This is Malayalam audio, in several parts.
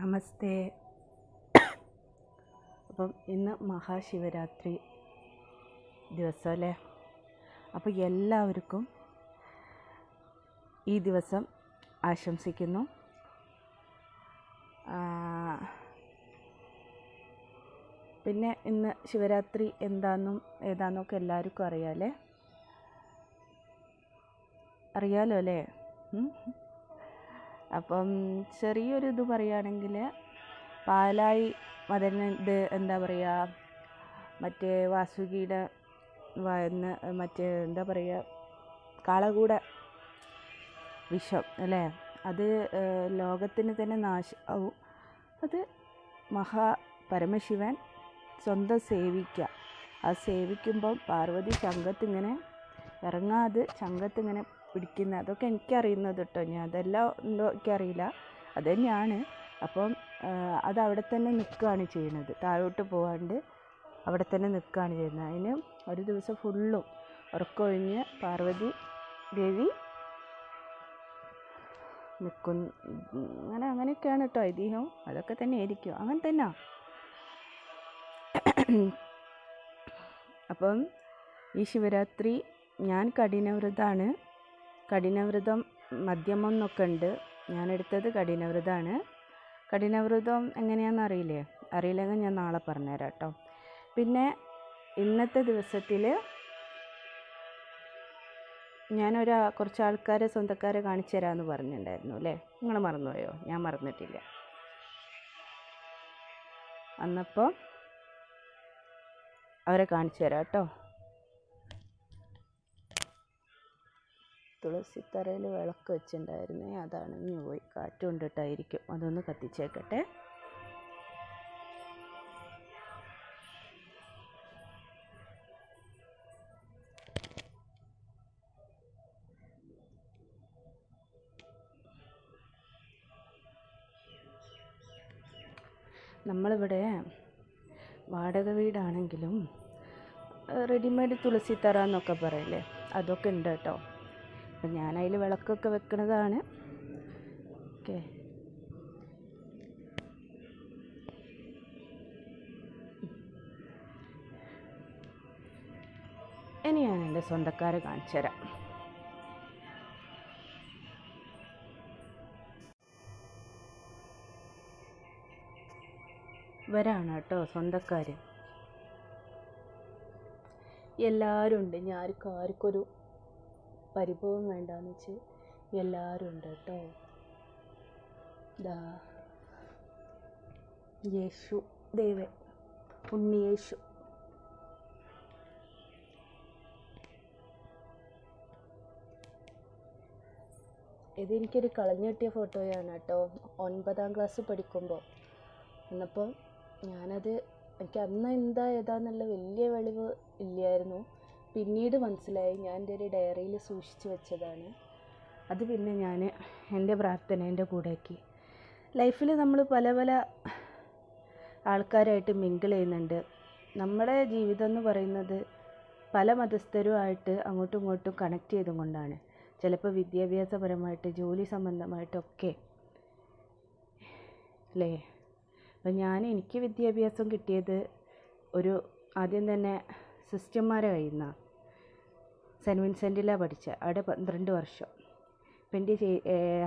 നമസ്തേ. അപ്പം ഇന്ന് മഹാശിവരാത്രി ദിവസം അല്ലേ അപ്പോൾ എല്ലാവർക്കും ഈ ദിവസം ആശംസിക്കുന്നു. പിന്നെ ഇന്ന് ശിവരാത്രി എന്താണെന്നും ഏതാണെന്നൊക്കെ എല്ലാവർക്കും അറിയാമല്ലേ അറിയാലോ അല്ലേ? അപ്പം ചെറിയൊരു ഇത് പറയുകയാണെങ്കിൽ പാലായി മദന ഇത് എന്താ പറയുക മറ്റേ വാസുകിയുടെ വന്ന് മറ്റേ എന്താ പറയുക കാളകൂട വിഷം അല്ലേ? അത് ലോകത്തിന് തന്നെ നാശമാവും അത് മഹാ പരമശിവൻ സ്വന്തം സേവിക്കുക ആ സേവിക്കുമ്പം പാർവതി ചങ്കത്തിങ്ങനെ ഇറങ്ങാതെ ചങ്കത്തിങ്ങനെ പിടിക്കുന്ന അതൊക്കെ എനിക്കറിയുന്നത് കേട്ടോ ഞാൻ അതെല്ലാം ഉണ്ടോ എനിക്കറിയില്ല. അത് തന്നെയാണ്. അപ്പം അത് അവിടെ തന്നെ നിൽക്കുകയാണ് ചെയ്യുന്നത്. താഴോട്ട് പോകാണ്ട് അവിടെ തന്നെ നിൽക്കുകയാണ് ചെയ്യുന്നത്. അതിന് ഒരു ദിവസം ഫുള്ളും ഉറക്കമൊഴിഞ്ഞ് പാർവതി ദേവി നിൽക്കുന്നു അങ്ങനെ അങ്ങനെയൊക്കെയാണ് കേട്ടോ ഐതിഹ്യം. അതൊക്കെ തന്നെ ആയിരിക്കും. അങ്ങനെ തന്നെ. അപ്പം ഈ ശിവരാത്രി ഞാൻ കഠിനവ്രതമാണ് കഠിനവ്രതം മധ്യമം എന്നൊക്കെ ഉണ്ട്. ഞാൻ എടുത്തത് കഠിനവ്രതമാണ് കഠിനവ്രതം എങ്ങനെയാണെന്ന് അറിയില്ലേ? അറിയില്ലെങ്കിൽ ഞാൻ നാളെ പറഞ്ഞുതരാം കേട്ടോ. പിന്നെ ഇന്നത്തെ ദിവസത്തിൽ ഞാനൊരു കുറച്ച് ആൾക്കാരെ സ്വന്തക്കാരെ കാണിച്ചു തരാമെന്ന് പറഞ്ഞിട്ടുണ്ടായിരുന്നു അല്ലേ? നിങ്ങൾ മറന്നുപോയോ? ഞാൻ മറന്നിട്ടില്ല. അന്നപ്പോൾ അവരെ കാണിച്ചു തരാം കേട്ടോ. തുളസിത്തറയിൽ വിളക്ക് വെച്ചിട്ടുണ്ടായിരുന്നേ. ഇനി പോയി. കാറ്റ് കൊണ്ടിട്ടായിരിക്കും. അതൊന്ന് കത്തിച്ചേക്കട്ടെ. നമ്മളിവിടെ വാടക വീടാണെങ്കിലും റെഡിമെയ്ഡ് തുളസിത്തറ എന്നൊക്കെ പറയില്ലേ? അതൊക്കെ ഉണ്ട് കേട്ടോ. അപ്പം ഞാനതിൽ വിളക്കൊക്കെ വെക്കുന്നതാണ് ഓക്കെ. ഇനി ഞാൻ എന്റെ സ്വന്തക്കാരെ കാണിച്ചു തരാം. ഇവരാണ് കേട്ടോ സ്വന്തക്കാർ എല്ലാവരും ഉണ്ട് ഞാൻ ആർക്കും ആർക്കൊരു പരിഭവം വേണ്ടാന്ന് വെച്ച് എല്ലാവരും ഉണ്ട് കേട്ടോ. ദാ യേശു ദേവൻ ഉണ്ണിയേശു ഇതെനിക്കൊരു കളഞ്ഞു കിട്ടിയ ഫോട്ടോയാണ് കേട്ടോ. ഒൻപതാം ക്ലാസ് പഠിക്കുമ്പോൾ എന്നപ്പോൾ ഞാനത് എനിക്ക് അന്ന് എന്താ ഏതാന്നുള്ള വലിയ വെളിവ് ഇല്ലായിരുന്നു. പിന്നീട് മനസ്സിലായി ഞാൻ എന്റെ ഒരു ഡയറിയിൽ സൂക്ഷിച്ചു വെച്ചതാണ്. അത് പിന്നെ ഞാൻ എന്റെ പ്രാർത്ഥനേന്റെ കൂടെയാക്കി. ലൈഫിൽ നമ്മൾ പല പല ആൾക്കാരായിട്ട് മിങ്കിൾ ചെയ്യുന്നുണ്ട്. നമ്മുടെ ജീവിതം എന്ന് പറയുന്നത് പല മതസ്ഥരുമായിട്ട് അങ്ങോട്ടും ഇങ്ങോട്ടും കണക്ട് ചെയ്തും കൊണ്ടാണ്. ചിലപ്പോൾ വിദ്യാഭ്യാസപരമായിട്ട് ജോലി സംബന്ധമായിട്ടൊക്കെ. അല്ലേ? അപ്പം ഞാൻ എനിക്ക് വിദ്യാഭ്യാസം കിട്ടിയത് ഒരു ആദ്യം തന്നെ സിസ്റ്റർമാരെ കയ്യിൽ സെന്റ് വിൻസെന്റിലാണ് പഠിച്ചത്. അവിടെ പന്ത്രണ്ട് വർഷം. അപ്പം എന്റെ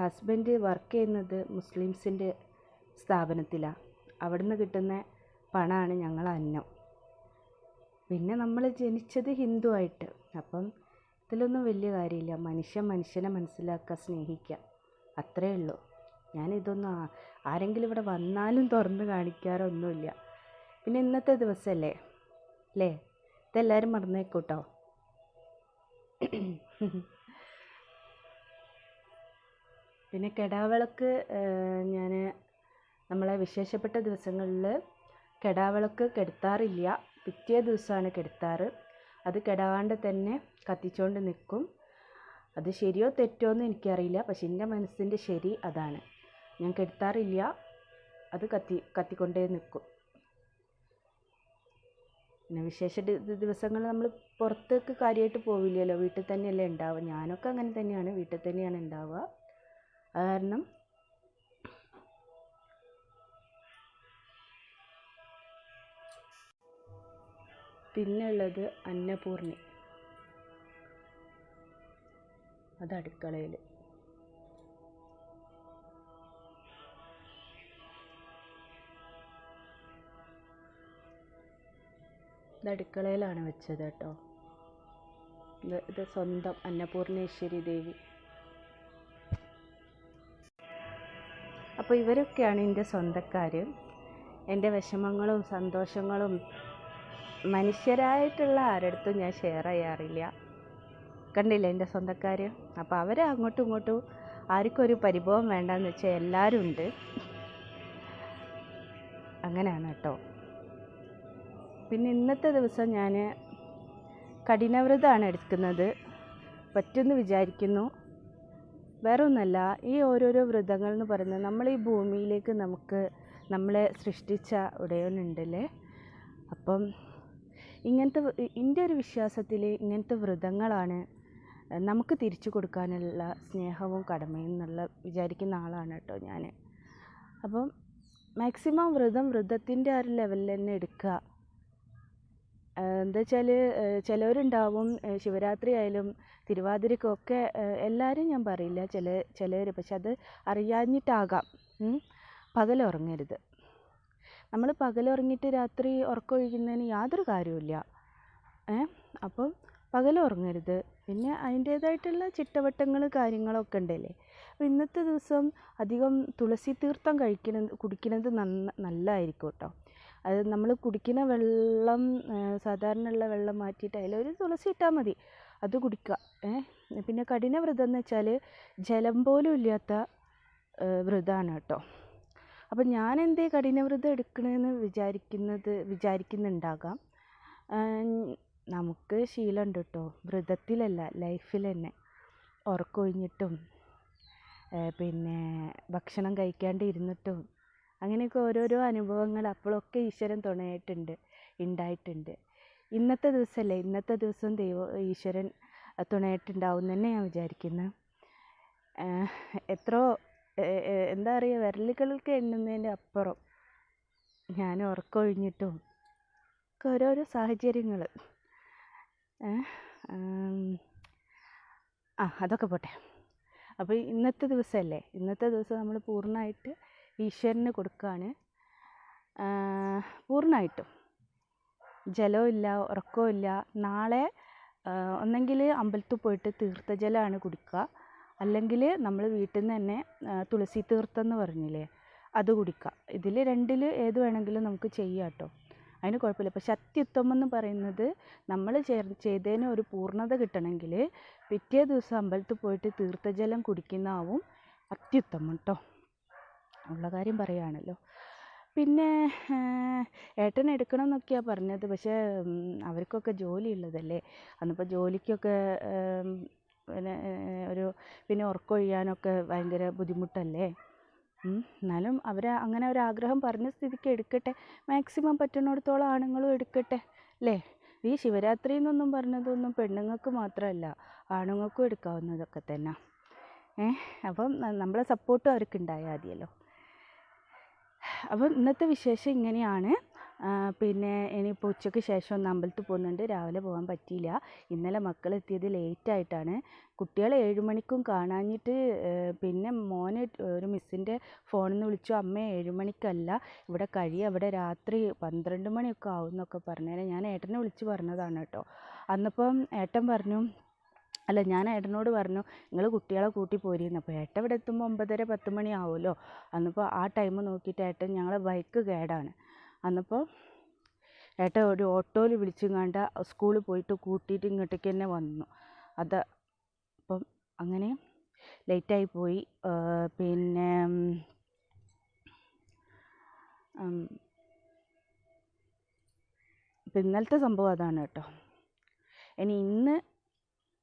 ഹസ്ബൻഡ് വർക്ക് ചെയ്യുന്നത് മുസ്ലിംസിന്റെ സ്ഥാപനത്തിലാണ് അവിടുന്ന് കിട്ടുന്ന പണമാണ് ഞങ്ങൾ അന്നം. പിന്നെ നമ്മൾ ജനിച്ചത് ഹിന്ദു ആയിട്ട്. അപ്പം ഇതിലൊന്നും വലിയ കാര്യമില്ല. മനുഷ്യൻ മനുഷ്യനെ മനസ്സിലാക്കുക സ്നേഹിക്കുക. അത്രയേ ഉള്ളൂ. ഞാനിതൊന്നും ആരെങ്കിലും ഇവിടെ വന്നാലും തുറന്ന് കാണിക്കാറൊന്നുമില്ല പിന്നെ ഇന്നത്തെ ദിവസമല്ലേ അല്ലേ? ഇതെല്ലാവരും മറന്നേക്കൂട്ടോ പിന്നെ കെടാവിളക്ക് ഞാൻ നമ്മളെ വിശേഷപ്പെട്ട ദിവസങ്ങളിൽ കെടാവിളക്ക് കെടുത്താറില്ല. പിറ്റേ ദിവസമാണ് കെടുത്താറ്. അത് കെടാണ്ട് തന്നെ കത്തിച്ചുകൊണ്ട് നിൽക്കും അത് ശരിയോ തെറ്റോ എന്ന് എനിക്കറിയില്ല. പക്ഷെ എന്റെ മനസ്സിന്റെ ശരി അതാണ്. ഞാൻ കെടുത്താറില്ല. അത് കത്തി കത്തിക്കൊണ്ടേ നിൽക്കും പിന്നെ വിശേഷ ദിവസങ്ങൾ നമ്മൾ പുറത്തേക്ക് കാര്യമായിട്ട് പോവില്ലല്ലോ. വീട്ടിൽ തന്നെയല്ലേ ഉണ്ടാവുക. ഞാനൊക്കെ അങ്ങനെ തന്നെയാണ്. വീട്ടിൽ തന്നെയാണ് ഉണ്ടാവുക. കാരണം പിന്നുള്ളത് അന്നപൂർണി. അത് അടുക്കളയിൽ. അടുക്കളയിലാണ് വെച്ചത് കേട്ടോ. ഇത് ഇത് സ്വന്തം അന്നപൂർണേശ്വരി ദേവി. അപ്പോൾ ഇവരൊക്കെയാണ് എന്റെ സ്വന്തക്കാർ എന്റെ വിഷമങ്ങളും സന്തോഷങ്ങളും മനുഷ്യരായിട്ടുള്ള ആരടുത്തും ഞാൻ ഷെയർ ചെയ്യാറില്ല. കണ്ടില്ല എന്റെ സ്വന്തക്കാർ അപ്പോൾ അവരെ അങ്ങോട്ടും ഇങ്ങോട്ടും ആർക്കും ഒരു പരിഭവം വേണ്ടെന്ന് വെച്ചാൽ എല്ലാവരും ഉണ്ട് അങ്ങനെയാണ് കേട്ടോ. പിന്നെ ഇന്നത്തെ ദിവസം ഞാൻ കഠിനവ്രതമാണ് എടുക്കുന്നത്. പറ്റുമെന്ന് വിചാരിക്കുന്നു. വേറെ ഒന്നല്ല ഈ ഓരോരോ വ്രതങ്ങൾ എന്ന് പറയുന്നത് നമ്മൾ ഈ ഭൂമിയിലേക്ക് നമുക്ക് നമ്മളെ സൃഷ്ടിച്ച ഉടയവനുണ്ടല്ലേ? അപ്പം ഇങ്ങനത്തെ എന്റെ ഒരു വിശ്വാസത്തിൽ ഇങ്ങനത്തെ വ്രതങ്ങളാണ് നമുക്ക് തിരിച്ചു കൊടുക്കാനുള്ള സ്നേഹവും കടമയും എന്നുള്ള വിചാരിക്കുന്ന ആളാണ് കേട്ടോ ഞാൻ. അപ്പം മാക്സിമം വ്രതം വ്രതത്തിന്റെ ആ ഒരു ലെവലിൽ തന്നെ എടുക്കുക. എന്താ വെച്ചാൽ ചിലവരുണ്ടാവും ശിവരാത്രി ആയാലും തിരുവാതിരക്കൊക്കെ എല്ലാവരും ഞാൻ പറയില്ല ചില ചിലർ പക്ഷെ അത് അറിയാഞ്ഞിട്ടാകാം. പകലുറങ്ങരുത്. നമ്മൾ പകലുറങ്ങിയിട്ട് രാത്രി ഉറക്കമൊഴിക്കുന്നതിന് യാതൊരു കാര്യവുമില്ല. ഏ? അപ്പം പകലുറങ്ങരുത്. പിന്നെ അതിന്റേതായിട്ടുള്ള ചിട്ടവട്ടങ്ങൾ കാര്യങ്ങളൊക്കെ ഉണ്ടല്ലേ? അപ്പോൾ ഇന്നത്തെ ദിവസം അധികം തുളസി തീർത്ഥം കഴിക്കുന്നത് കുടിക്കുന്നത് നന്ന നല്ലതായിരിക്കും കേട്ടോ. അത് നമ്മൾ കുടിക്കുന്ന വെള്ളം സാധാരണ ഉള്ള വെള്ളം മാറ്റിയിട്ട് അതിലൊരു തുളസി ഇട്ടാൽ മതി. അത് കുടിക്കുക. പിന്നെ കഠിന വ്രതം എന്ന് വെച്ചാൽ ജലം പോലും ഇല്ലാത്ത വ്രതമാണ് കേട്ടോ. അപ്പം ഞാൻ എന്തേ കഠിനവ്രതം എടുക്കണമെന്ന് വിചാരിക്കുന്നത് വിചാരിക്കുന്നുണ്ടാകാം. നമുക്ക് ശീലമുണ്ട് കേട്ടോ. വ്രതത്തിലല്ല ലൈഫിൽ തന്നെ ഉറക്കമൊഴിഞ്ഞിട്ടും പിന്നെ ഭക്ഷണം കഴിക്കാണ്ട് ഇരുന്നിട്ടും അങ്ങനെയൊക്കെ ഓരോരോ അനുഭവങ്ങൾ അപ്പോഴൊക്കെ ഈശ്വരൻ തുണയായിട്ടുണ്ട് ഉണ്ടായിട്ടുണ്ട്. ഇന്നത്തെ ദിവസമല്ലേ ഇന്നത്തെ ദിവസം ദൈവം ഈശ്വരൻ തുണയായിട്ടുണ്ടാവും തന്നെ ഞാൻ വിചാരിക്കുന്നത് എത്രയോ എന്താ പറയുക വിരലുകൾക്ക് എണ്ണുന്നതിന്റെ അപ്പുറം ഞാൻ ഉറക്കമൊഴിഞ്ഞിട്ടും ഒക്കെ ഓരോരോ സാഹചര്യങ്ങൾ ആ അതൊക്കെ പോട്ടെ. അപ്പോൾ ഇന്നത്തെ ദിവസമല്ലേ ഇന്നത്തെ ദിവസം നമ്മൾ പൂർണമായിട്ട് ഈശ്വരന് കൊടുക്കുകയാണ് പൂർണമായിട്ടും. ജലമില്ല ഉറക്കമില്ല നാളെ ഒന്നെങ്കിൽ അമ്പലത്തിൽ പോയിട്ട് തീർത്ഥജലമാണ് കുടിക്കുക അല്ലെങ്കിൽ നമ്മൾ വീട്ടിൽ നിന്ന് തന്നെ തുളസി തീർത്ഥം എന്ന് പറഞ്ഞില്ലേ അത് കുടിക്കുക ഇതിൽ രണ്ടിൽ ഏത് വേണമെങ്കിലും നമുക്ക് ചെയ്യാം കേട്ടോ അതിന് കുഴപ്പമില്ല. പക്ഷെ അത്യുത്തമം എന്ന് പറയുന്നത് നമ്മൾ ചെയ്തതിന് ഒരു പൂർണത കിട്ടണമെങ്കിൽ പിറ്റേ ദിവസം അമ്പലത്തിൽ പോയിട്ട് തീർത്ഥജലം കുടിക്കുന്നതാവും അത്യുത്തമം കേട്ടോ ഉള്ള കാര്യം പറയുകയാണല്ലോ പിന്നെ ഏട്ടൻ എടുക്കണം എന്നൊക്കെയാണ് പറഞ്ഞത്. പക്ഷേ അവർക്കൊക്കെ ജോലി ഉള്ളതല്ലേ അന്നിപ്പോൾ ജോലിക്കൊക്കെ പിന്നെ ഒരു പിന്നെ ഉറക്കമൊഴിയാനൊക്കെ ഭയങ്കര ബുദ്ധിമുട്ടല്ലേ? എന്നാലും അവർ അങ്ങനെ ഒരു ആഗ്രഹം പറഞ്ഞ സ്ഥിതിക്ക് എടുക്കട്ടെ. മാക്സിമം പറ്റുന്നിടത്തോളം ആണുങ്ങളും എടുക്കട്ടെ അല്ലേ? ഈ ശിവരാത്രി എന്നൊന്നും പറഞ്ഞതൊന്നും പെണ്ണുങ്ങൾക്ക് മാത്രമല്ല ആണുങ്ങൾക്കും എടുക്കാവുന്നതൊക്കെ തന്നെ. ഏ അപ്പം നമ്മളെ സപ്പോർട്ടും അവർക്ക് ഉണ്ടായാൽ മതിയല്ലോ. അപ്പം ഇന്നത്തെ വിശേഷം ഇങ്ങനെയാണ്. പിന്നെ ഇനിയിപ്പോൾ ഉച്ചയ്ക്ക് ശേഷം ഒന്ന് അമ്പലത്തിൽ പോകുന്നുണ്ട്. രാവിലെ പോകാൻ പറ്റിയില്ല. ഇന്നലെ മക്കൾ എത്തിയത് ലേറ്റായിട്ടാണ് കുട്ടികളെ ഏഴ് മണിക്കും കാണാഞ്ഞിട്ട് പിന്നെ മോന് ഒരു മിസ്സിന്റെ ഫോണിൽ നിന്ന് വിളിച്ചു. അമ്മ ഏഴ് മണിക്കല്ല. ഇവിടെ കഴിയ. ഇവിടെ രാത്രി പന്ത്രണ്ട് മണിയൊക്കെ ആവും എന്നൊക്കെ പറഞ്ഞേനെ ഞാൻ ഏട്ടനെ വിളിച്ച് പറഞ്ഞതാണ് കേട്ടോ. അന്നപ്പം ഏട്ടൻ പറഞ്ഞു അല്ല ഞാൻ ഏട്ടനോട് പറഞ്ഞു നിങ്ങൾ കുട്ടികളെ കൂട്ടി പോരിന്ന്. അപ്പോൾ ഏട്ടൻ ഇവിടെ എത്തുമ്പോൾ ഒമ്പതര പത്ത് മണി ആവുമല്ലോ അന്നിപ്പോൾ ആ ടൈം നോക്കിയിട്ട് ഏട്ടൻ ഞങ്ങളെ ബൈക്ക് കേടാണ്. അന്നിപ്പോൾ ഏട്ടൻ ഒരു ഓട്ടോയിൽ വിളിച്ചും കണ്ട സ്കൂളിൽ പോയിട്ട് കൂട്ടിയിട്ട് ഇങ്ങോട്ടേക്ക് തന്നെ വന്നു. അത് അപ്പം അങ്ങനെ ലേറ്റായി പോയി. പിന്നെ ഇന്നലത്തെ സംഭവം അതാണ് കേട്ടോ. ഇനി ഇന്ന്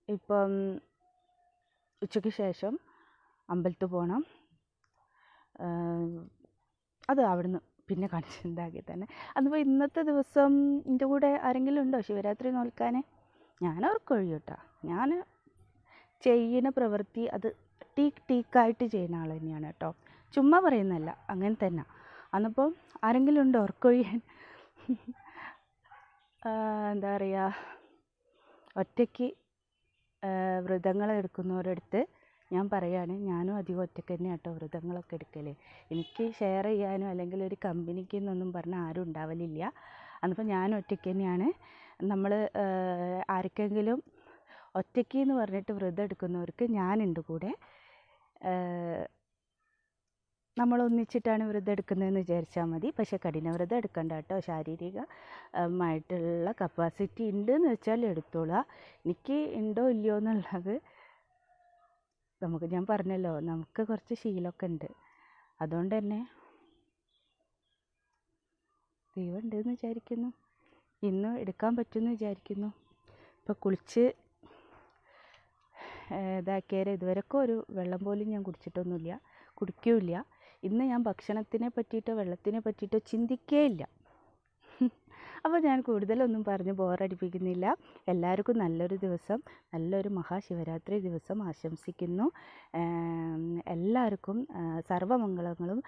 ഇപ്പം ഉച്ചയ്ക്ക് ശേഷം അമ്പലത്തിൽ പോകണം അത് അവിടുന്ന് പിന്നെ കാണിച്ചിട്ടുണ്ടാക്കി തന്നെ. അതിപ്പോൾ ഇന്നത്തെ ദിവസം എന്റെ കൂടെ ആരെങ്കിലും ഉണ്ടോ? ശിവരാത്രി നോൽക്കാൻ ഞാൻ ഉറക്കമൊഴിയും കേട്ടോ ഞാൻ ചെയ്യുന്ന പ്രവൃത്തി അത് ടീക്ക് ടീക്കായിട്ട് ചെയ്യുന്ന ആൾ തന്നെയാണ് കേട്ടോ. ചുമ്മാ പറയുന്നതല്ല അങ്ങനെ തന്നെ. അന്നപ്പോൾ ആരെങ്കിലും ഉണ്ടോ ഉറക്കമൊഴിയാൻ എന്താ പറയുക ഒറ്റയ്ക്ക് വ്രതങ്ങൾ എടുക്കുന്നവരടുത്ത് ഞാൻ പറയാണ് ഞാനും അധികം ഒറ്റയ്ക്ക് തന്നെ കേട്ടോ വ്രതങ്ങളൊക്കെ എടുക്കൽ എനിക്ക് ഷെയർ ചെയ്യാനോ അല്ലെങ്കിൽ ഒരു കമ്പനിക്ക് എന്നൊന്നും പറഞ്ഞാൽ ആരും ഉണ്ടാവലില്ല. അന്നിപ്പോൾ ഞാൻ ഒറ്റയ്ക്ക് തന്നെയാണ്. നമ്മൾ ആർക്കെങ്കിലും ഒറ്റയ്ക്ക് എന്ന് പറഞ്ഞിട്ട് വ്രതം എടുക്കുന്നവർക്ക് ഞാനുണ്ട് കൂടെ. നമ്മൾ ഒന്നിച്ചിട്ടാണ് വ്രതം എടുക്കുന്നതെന്ന് വിചാരിച്ചാൽ മതി. പക്ഷേ കഠിന വ്രതം എടുക്കണ്ട കേട്ടോ. ശാരീരികമായിട്ടുള്ള കപ്പാസിറ്റി ഉണ്ട് എന്ന് വെച്ചാൽ എടുത്തോളുക എനിക്ക് ഉണ്ടോ ഇല്ലയോ എന്നുള്ളത് നമുക്ക് ഞാൻ പറഞ്ഞല്ലോ. നമുക്ക് കുറച്ച് ശീലമൊക്കെ ഉണ്ട്. അതുകൊണ്ട് തന്നെ ദൈവമുണ്ട് എന്ന് വിചാരിക്കുന്നു. ഇന്ന് എടുക്കാൻ പറ്റുമെന്ന് വിചാരിക്കുന്നു. ഇപ്പോൾ കുളിച്ച് ഇതാക്കിയാൽ ഇതുവരെക്കും ഒരു വെള്ളം പോലും ഞാൻ കുടിച്ചിട്ടൊന്നുമില്ല. കുടിക്കുകയില്ല ഇന്ന് ഞാൻ ഭക്ഷണത്തിനെ പറ്റിയിട്ടോ വെള്ളത്തിനെ പറ്റിയിട്ടോ ചിന്തിക്കേയില്ല. അപ്പോൾ ഞാൻ കൂടുതലൊന്നും പറഞ്ഞ് ബോറടിപ്പിക്കുന്നില്ല. എല്ലാവർക്കും നല്ലൊരു ദിവസം നല്ലൊരു മഹാശിവരാത്രി ദിവസം ആശംസിക്കുന്നു. എല്ലാവർക്കും സർവമംഗളങ്ങളും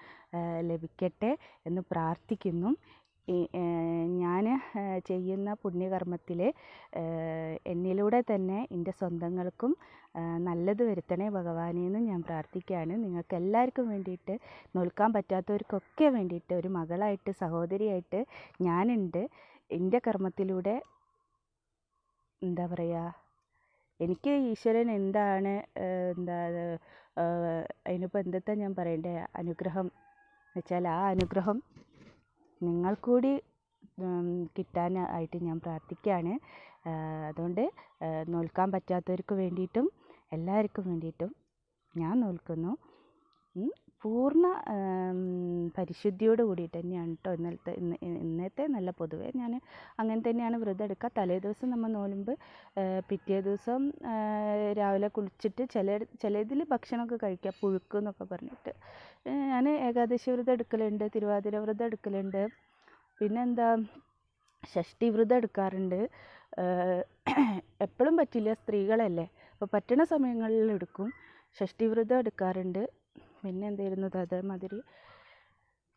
ലഭിക്കട്ടെ എന്ന് പ്രാർത്ഥിക്കുന്നു. ഞാൻ ചെയ്യുന്ന പുണ്യകർമ്മത്തിൽ എന്നിലൂടെ തന്നെ എന്റെ സ്വന്തങ്ങൾക്കും നല്ലത് വരുത്തണേ ഭഗവാനെ എന്ന് ഞാൻ പ്രാർത്ഥിക്കുകയാണ് നിങ്ങൾക്ക് എല്ലാവർക്കും വേണ്ടിയിട്ട് നോൽക്കാൻ പറ്റാത്തവർക്കൊക്കെ വേണ്ടിയിട്ട് ഒരു മകളായിട്ട് സഹോദരിയായിട്ട് ഞാനുണ്ട്. എന്റെ കർമ്മത്തിലൂടെ എന്താ പറയുക എനിക്ക് ഈശ്വരൻ എന്താണ് എന്താ അതിനിപ്പോൾ എന്തെത്താ ഞാൻ പറയണ്ടേ അനുഗ്രഹം വെച്ചാൽ ആ അനുഗ്രഹം നിങ്ങൾ കൂടി കിട്ടാനായിട്ട് ഞാൻ പ്രാർത്ഥിക്കുകയാണ്. അതുകൊണ്ട് നോൽക്കാൻ പറ്റാത്തവർക്ക് വേണ്ടിയിട്ടും എല്ലാവർക്കും വേണ്ടിയിട്ടും ഞാൻ നോൽക്കുന്നു. പൂർണ പരിശുദ്ധിയോട് കൂടിയിട്ട് തന്നെയാണ് കേട്ടോ ഇന്നലത്തെ ഇന്ന് ഇന്നത്തെ നല്ല പൊതുവേ ഞാൻ അങ്ങനെ തന്നെയാണ് വ്രതം എടുക്കുക. തലേ ദിവസം നമ്മൾ നോലുമ്പ് പിറ്റേ ദിവസം രാവിലെ കുളിച്ചിട്ട് ചില ചിലതിൽ ഭക്ഷണമൊക്കെ കഴിക്കുക പുഴുക്ക് എന്നൊക്കെ പറഞ്ഞിട്ട്. ഞാൻ ഏകാദശി വ്രതം എടുക്കലുണ്ട് തിരുവാതിര വ്രതം എടുക്കലുണ്ട്. പിന്നെന്താ ഷഷ്ടി വ്രതം എടുക്കാറുണ്ട്. എപ്പോഴും പറ്റില്ല സ്ത്രീകളല്ലേ. അപ്പോൾ പറ്റണ സമയങ്ങളിൽ എടുക്കും. ഷഷ്ടി വ്രതം എടുക്കാറുണ്ട്. പിന്നെ എന്തായിരുന്നു? അതേമാതിരി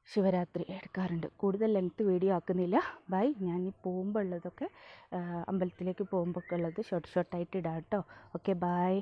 ശിവരാത്രി എടുക്കാറുണ്ട്. കൂടുതൽ ലെങ്ത്ത് വീഡിയോ ആക്കുന്നില്ല. ബൈ ഞാൻ ഈ പോകുമ്പോൾ ഉള്ളതൊക്കെ അമ്പലത്തിലേക്ക് പോകുമ്പോഴൊക്കെ ഉള്ളത് ഷോർട്ട് ഷോർട്ടായിട്ട് ഇടാം കേട്ടോ ഓക്കെ ബൈ